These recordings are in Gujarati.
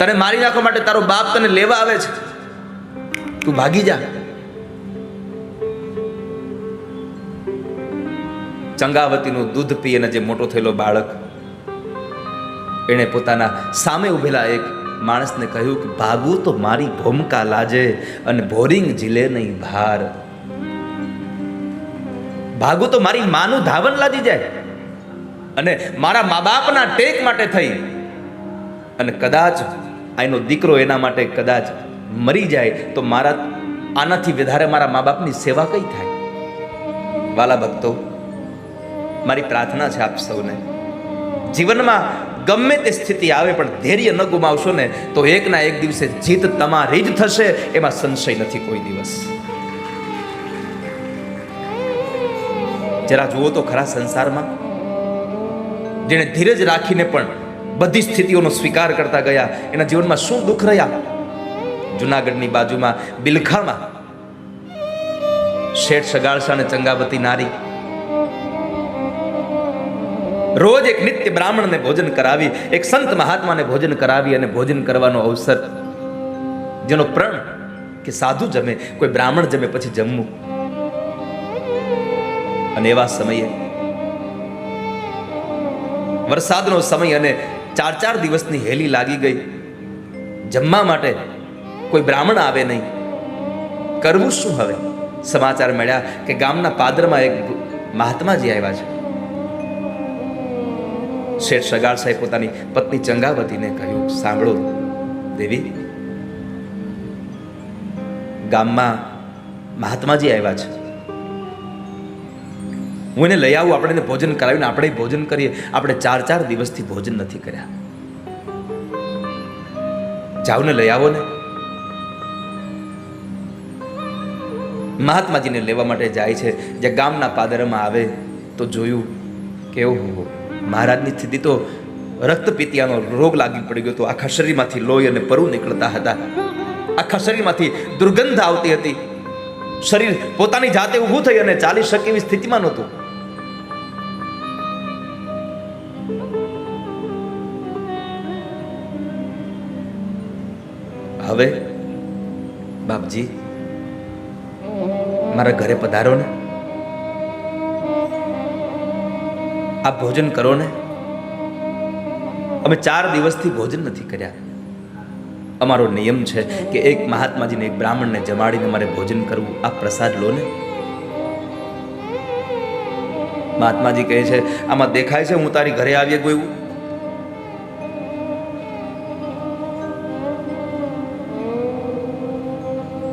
તને મારી નાખવા માટે તારો બાપ તને લેવા આવે છે? તું ભાગી જા. ચંગાવતીનું દૂધ પીને જે મોટો થયેલો બાળક, એણે પોતાના સામે ઉભેલા એક માણસને કહ્યું કે ભાગવું તો મારી ભૂમકા લાજે અને બોરિંગ ઝીલે નહીં ભાર. ભાગવું તો મારી માનું ધાવન લાદી જાય અને મારા મા બાપના ટેક માટે થઈ. અને કદાચ આનો દીકરો એના માટે કદાચ મરી જાય તો મારા આનાથી વધારે મારા મા બાપની સેવા કઈ થાય? વાલા ભક્તો, મારી પ્રાર્થના છે આપ સૌને. જીવનમાં ગમે તે સ્થિતિ આવે પણ ધૈર્ય ન ગુમાવશો ને, તો એકના એક દિવસે જીત તમારી જ થશે, એમાં સંશય નથી કોઈ દિવસ. જરા જુઓ તો ખરા સંસારમાં. જેણે ધીરજ રાખીને પણ બધી સ્થિતિઓનો સ્વીકાર કરતા ગયા. એના જીવનમાં શું દુઃખ રહ્યા? જુનાગઢની બાજુમાં બિલખામાં શેઠ સગાળસા અને ચંગાવતી નારી રોજ એક નિત્ય બ્રાહ્મણને ભોજન કરાવી, એક સંત મહાત્માને ભોજન કરાવી અને ભોજન કરવાનો અવસર. જેનો પ્રણ કે સાધુ જમે, કોઈ બ્રાહ્મણ જમે પછી જમવું. અને એવા સમયે વરસાદનો સમય અને ચાર ચાર દિવસની હેલી લાગી ગઈ. જમવા માટે કોઈ બ્રાહ્મણ આવે નહીં. કરવું શું હવે? સમાચાર મળ્યા કે ગામના પાદરમાં એક મહાત્માજી આવ્યા છે. શેઠ સગાળ સાહેબ પોતાની પત્ની ચંગાવતીને કહ્યું, સાંભળો દેવી, ગામમાં મહાત્માજી આવ્યા છે. હું એને લઈ આવું, આપણે ભોજન કરાવીને આપણે ભોજન કરીએ. આપણે ચાર ચાર દિવસથી ભોજન નથી કર્યા. જાઓ ને લઈ આવો ને. મહાત્માજીને લેવા માટે જાય છે. જે ગામના પાદરમાં આવે તો જોયું કેવું મહારાજની સ્થિતિ તો રક્તપિતિયાનો રોગ લાગી પડી ગયો તો આખા શરીરમાંથી લોહી અને પરુ નીકળતા હતા. આખા શરીરમાંથી દુર્ગંધ આવતી હતી. શરીર પોતાની જાતે ઊભું થઈ અને ચાલી શકે એવી સ્થિતિમાં નહોતું. હવે, બાપજી, મારા ઘરે પધારો ને. આ ભોજન કરો ને. અમે ચાર દિવસથી ભોજન નથી કર્યા. અમારો નિયમ છે કે એક મહાત્માજીને એક બ્રાહ્મણને જમાડીને મારે ભોજન કરવું. આ પ્રસાદ લો ને. મહાત્માજી કહે છે, આમાં દેખાય છે, હું તારી ઘરે આવી ગયું.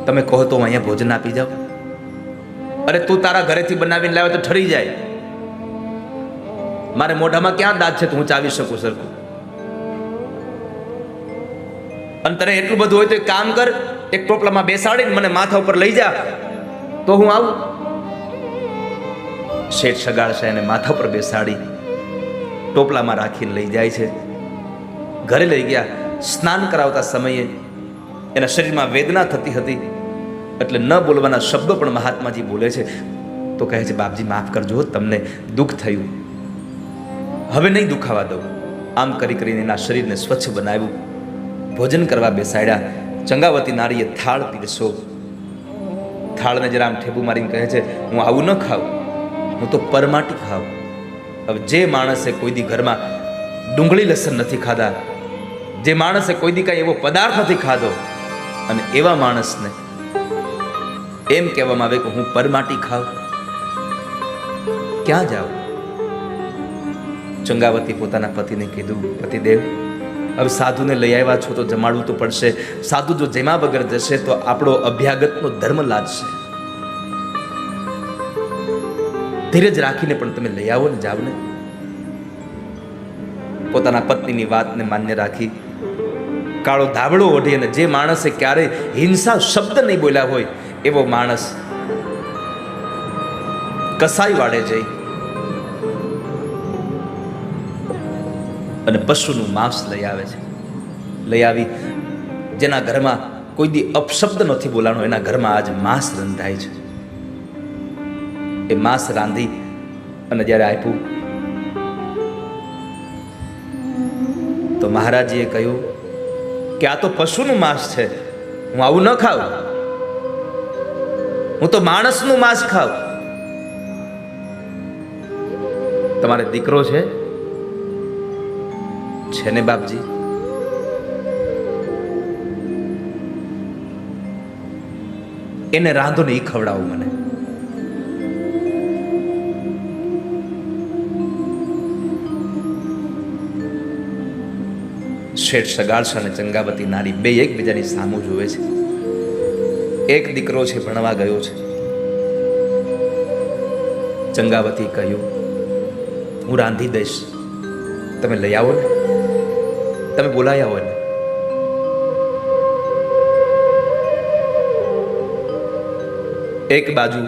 તમે કહો તો અહીંયા ભોજન આપી જાઓ અરે તું તારા ઘરેથી બનાવીને લાવે તો ઠરી જાય. મારે મોઢામાં ક્યાં દાંત છે તો હું ચાવી શકું સરખું? અને તને એટલું બધું હોય તો એક કામ કર, એક ટોપલામાં બેસાડીને મને માથા ઉપર લઈ જા, તો હું આવું. શેઠ સગાડશે એને માથા પર બેસાડી ટોપલામાં રાખીને લઈ જાય છે. ઘરે લઈ ગયા. સ્નાન કરાવતા સમયે એના શરીરમાં વેદના થતી હતી. એટલે ન બોલવાના શબ્દો પણ મહાત્માજી બોલે છે. તો કહે છે, બાપજી, માફ કરજો, તમને દુઃખ થયું. હવે નહીં દુખાવા દઉં. આમ કરી કરીને એના શરીરને સ્વચ્છ બનાવ્યું. ભોજન કરવા બેસાડ્યા. ચંગાવતી નારીએ થાળ પીરસો થાળને જરા આમ ઠેબુ મારીને કહે છે, હું આવું ન ખાઉં. હું તો પરમાટી ખાઉં. હવે જે માણસે કોઈ દી ઘરમાં ડુંગળી લસણ નથી ખાધા, જે માણસે કોઈ દી કાંઈ એવો પદાર્થ નથી ખાધો, અને એવા માણસને એમ કહેવામાં આવે કે હું પરમાટી ખાઉં. ક્યાં જાઉં? ચંગાવતી પોતાના પતિને કીધું, પતિદેવ, હવે સાધુને લઈ આવ્યા છો તો જમાડવું તો પડશે. સાધુ જો જેમાં વગર જશે તો આપણો અભ્યાગતનો ધર્મ લાજશે. ધીરજ રાખીને પણ તમે લઈ આવો ને જાવ ને પોતાના પત્નીની વાતને માન્ય રાખી કાળો ધાબળો ઓઢી અને જે માણસે ક્યારેય હિંસા શબ્દ નહીં બોલ્યા હોય એવો માણસ કસાઈ વાડે જઈ અને પશુનું માંસ લઈ આવે છે. લઈ આવી. જેના ઘરમાં કોઈ દી અપશબ્દ નથી બોલાણો, એના ઘરમાં આજ માંસ રંધાય છે. એ માંસ રાંધી અને જ્યારે આપ્યું, તો મહારાજીએ કહ્યું કે આ તો પશુનું માંસ છે, હું આવું ન ખાઉં. હું તો માણસનું માંસ ખાઉં. તમારે દીકરો છે? છે ને બાપજી? એને રાંધો ને એ ખવડાવું મને. શેઠ સગાળસા અને ચંગાવતી નારી બે એકબીજાની સામું જુએ છે. એક દીકરો છે, ભણવા ગયો છે. ચંગાવતી કહ્યું, હું રાંધી દઈશ. તમે લઈ આવો ને. તમે બોલાઈ આવો ને એક બાજુ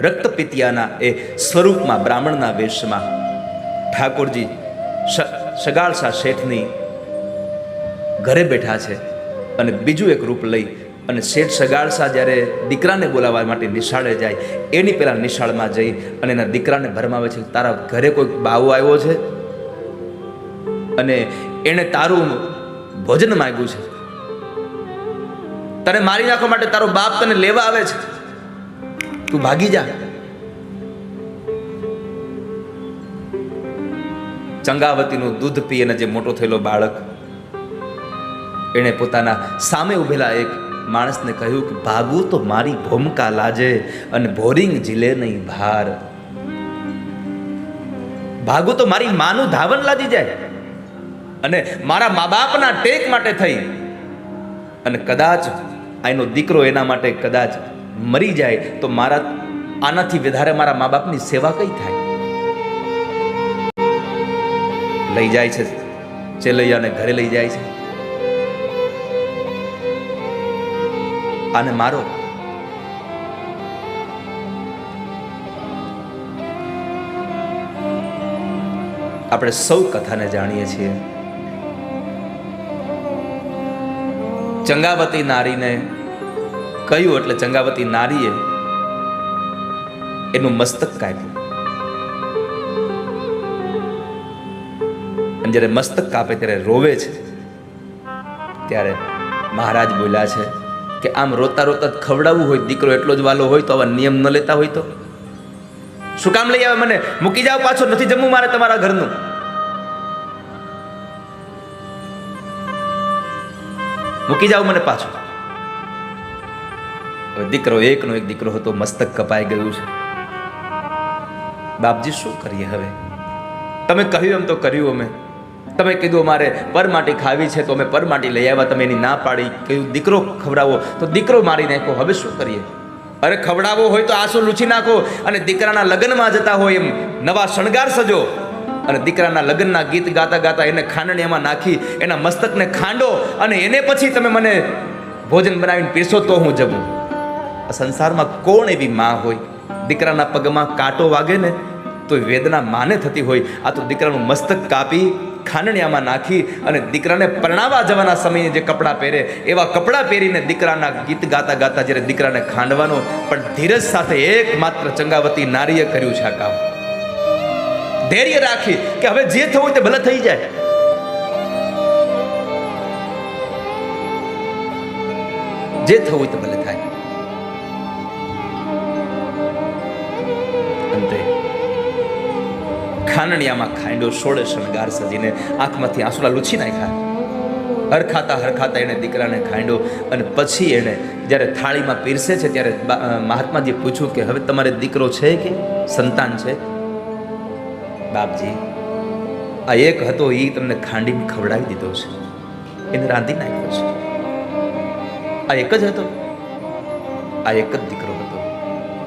રક્તપિતિયાના એ સ્વરૂપમાં, બ્રાહ્મણના વેશમાં, ઠાકોરજી સગાળસા શેઠની ઘરે બેઠા છે અને બીજું એક રૂપ લઈ અને શેઠ સગાળસા જ્યારે દીકરાને બોલાવવા માટે નિશાળે જાય, એની પહેલાં નિશાળમાં જઈ અને એના દીકરાને ભરમાવે છે તારા ઘરે કોઈ બાવો આવ્યો છે? અને એણે તારું ભોજન માંગ્યું છે. તને મારી નાખવા માટે તારો બાપ તને લેવા આવે છે? તું ભાગી જા. ચંગાવતીનું દૂધ પી અને જે મોટો થયેલો બાળક, એણે પોતાના સામે ઉભેલા એક માણસને કહ્યું કે ભાગવું તો મારી ભૂમકા લાજે અને ભોરિંગ ઝીલે નહીં ભાર. ભાગવું તો મારી માનું ધાવન લાદી જાય અને મારા મા બાપના ટેક માટે થઈ. અને કદાચ આનો દીકરો એના માટે કદાચ મરી જાય, તો મારા આનાથી વધારે મારા મા બાપની સેવા કઈ થાય? લઈ જાય છે, ચેલૈયાને ઘરે લઈ જાય છે. આને મારો આપણે સૌ કથાને જાણીએ છીએ. ચંગાવતી નારીને કહ્યું એટલે ચંગાવતી નારીએ એનું મસ્તક કાપ્યું. અને જ્યારે મસ્તક કાપે ત્યારે રોવે છે. ત્યારે મહારાજ બોલ્યા છે કે આમ રોતા રોતા ખવડાવવું હોય, દીકરો એટલો જ વાલો હોય તો આવા નિયમ ન લેતા હોય તો? શું કામ લઈ આવે મને? મૂકી જાઓ પાછો, નથી જમવું મારે તમારા ઘરનું. મૂકી જાઓ મને પાછો. દીકરો એકનો એક દીકરો હતો, મસ્તક કપાઈ ગયું છે. બાપજી, શું કરીએ હવે? તમે કહ્યું એમ તો કર્યું અમે. તમે કીધું અમારે પરમાટી ખાવી છે, તો અમે પરમાટી લઈ આવ્યા. તમે એની ના પાડી, કહ્યું, દીકરો, ખવડાવો. તો દીકરો મારી નાખો હવે શું કરીએ? અરે ખવડાવવો હોય તો આંસુ લૂછી નાખો અને દીકરાના લગ્નમાં જતા હોય એમ નવા શણગાર સજો. અને દીકરાના લગ્નના ગીત ગાતા ગાતા એને ખાંડણી એમાં નાખી, એના મસ્તકને ખાંડો અને એને પછી તમે મને ભોજન બનાવીને પીરસો તો હું જમું. સંસારમાં કોણ એવી માં હોય? દીકરાના પગમાં કાંટો વાગે ને, તો વેદના માને થતી હોય. આ તો દીકરાનું મસ્તક કાપી ખાંડણિયામાં નાખી અને દીકરાને પરણાવવા જવાના સમયે જે કપડાં પહેરે, એવા કપડાં પહેરીને દીકરાના ગીત ગાતા ગાતા જ્યારે દીકરાને ખાંડવાનો, પણ ધીરજ સાથે એકમાત્ર ચંગાવતી નારીએ કર્યું છે આ કામ. ધૈર્ય રાખી કે હવે જે થવું તે ભલે થઈ જાય. જે થવું તે ભલે ખાનણિયામાં ખાંડો સોળે શણગાર સજીને આંખમાંથી આંસુલા લૂછી નાખ્યા. હરખાતા હરખાતા એણે દીકરાને ખાંડો અને પછી એણે જ્યારે થાળીમાં પીરસે છે ત્યારે મહાત્માજી પૂછ્યું કે હવે તમારે દીકરો છે કે સંતાન છે? બાપજી, આ એક હતો એ તમને ખાંડીને ખવડાવી દીધો છે. એને રાંધી નાખ્યો છે. આ એક જ હતો? આ એક જ દીકરો હતો.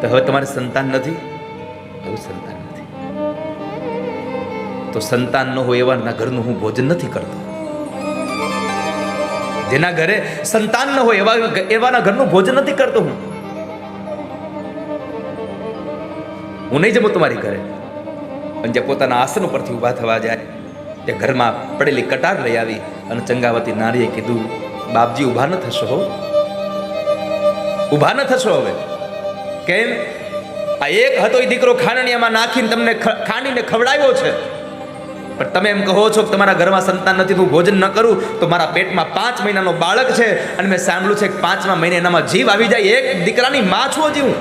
તો હવે તમારે સંતાન નથી? હવે સંતાન તો સંતાન ન હોય એવાના ઘરનું હું ભોજન નથી કરતો. જેના ઘરે સંતાન ન હોય એવા એવાના ઘરનું ભોજન નથી કરતો હું. હું નહીં જમું તમારી ઘરે. અને જે પોતાના આસન ઉપરથી ઊભા થવા જાય તે ઘરમાં પડેલી કટાર લઈ આવી અને ચંગાવતી નારીએ કીધું, બાપજી, ઊભા ન થશો હો. ઊભા ન થશો હવે. કેમ? આ એક હતો એ દીકરો ખાંડણીયામાં નાખીને તમને ખાંડીને ખવડાવ્યો છે. પણ તમે એમ કહો છો કે તમારા ઘરમાં સંતાન નથી, હું ભોજન ન કરું, તો મારા પેટમાં પાંચ મહિનાનો બાળક છે અને મેં સાંભળ્યું છે કે પાંચમા મહિને એનામાં જીવ આવી જાય, એક દીકરાની માં છું હજી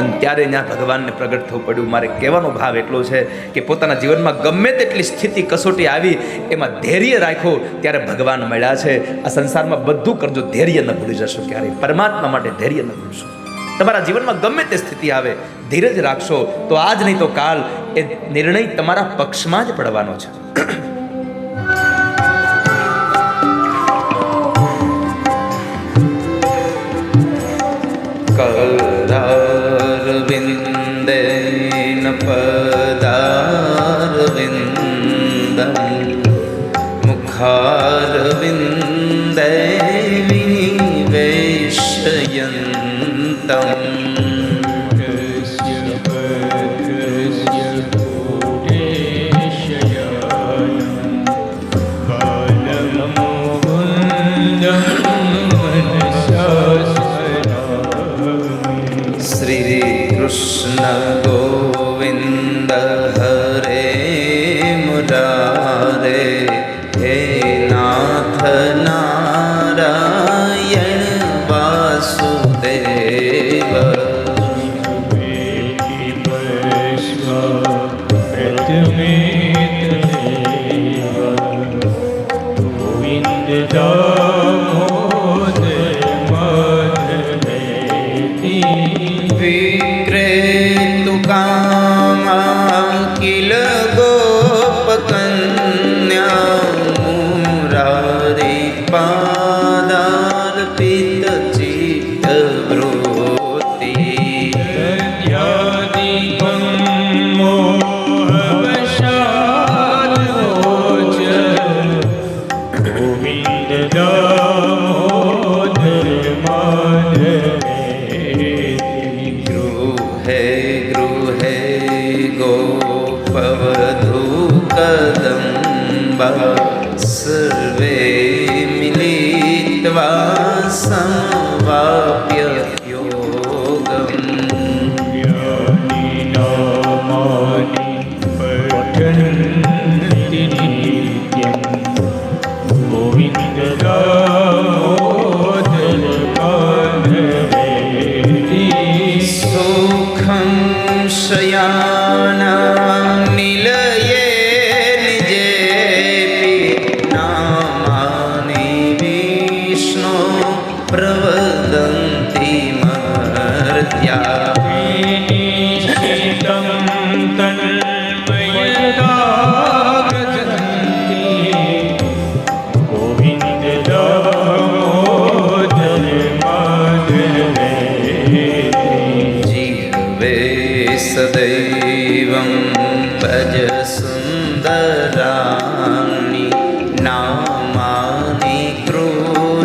અને ત્યારે ત્યાં ભગવાનને પ્રગટ થવું પડ્યું. મારે કહેવાનો ભાવ એટલો છે કે પોતાના જીવનમાં ગમે તેટલી સ્થિતિ કસોટી આવી, એમાં ધૈર્ય રાખો, ત્યારે ભગવાન મળ્યા છે. આ સંસારમાં બધું કરજો, ધૈર્ય ન ભૂલી જશો ક્યારે પરમાત્મા માટે ધૈર્ય ન ભૂલશો. તમારા જીવનમાં ગમે તે સ્થિતિ આવે, ધીરજ રાખશો, તો આજ નહીં તો કાલ એ નિર્ણય તમારા પક્ષમાં જ પડવાનો છે. કૃષ્ણ ગોવિંદ હરે મુરારે હે નાથ નારાયણ વાસુદેવ. ગોવિંદ દામોદર મધ be great.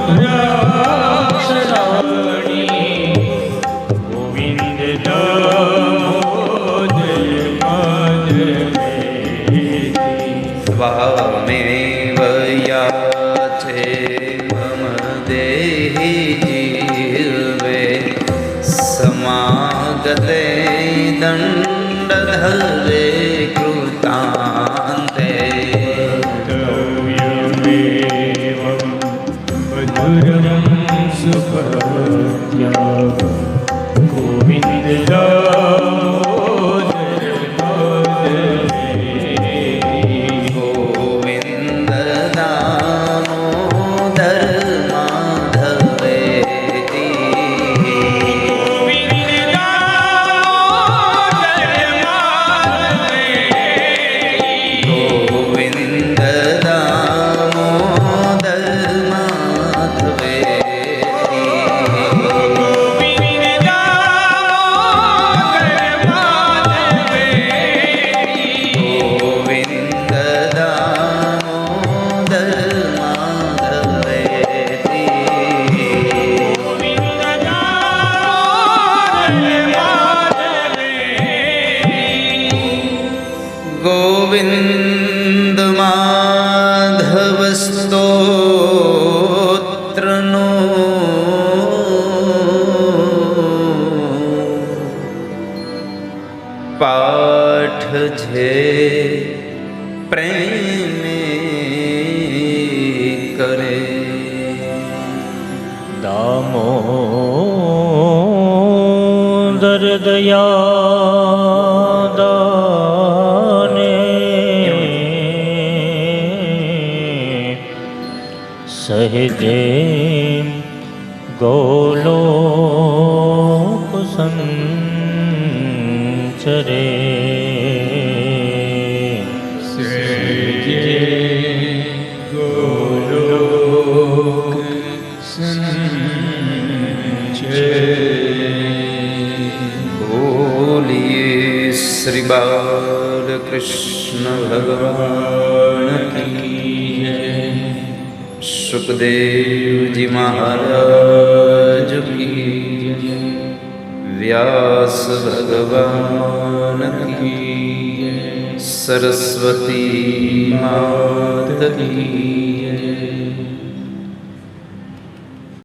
অধ্যায় પ્રેમે કરે. દામો દયા સહજે સહેજે ગોલો સંચરે. બોલીએ બાલ કૃષ્ણ ભગવાન સુખદેવજી મહારાજ કી. વ્યાસ ભગવાન કી. સરસ્વતી માત કી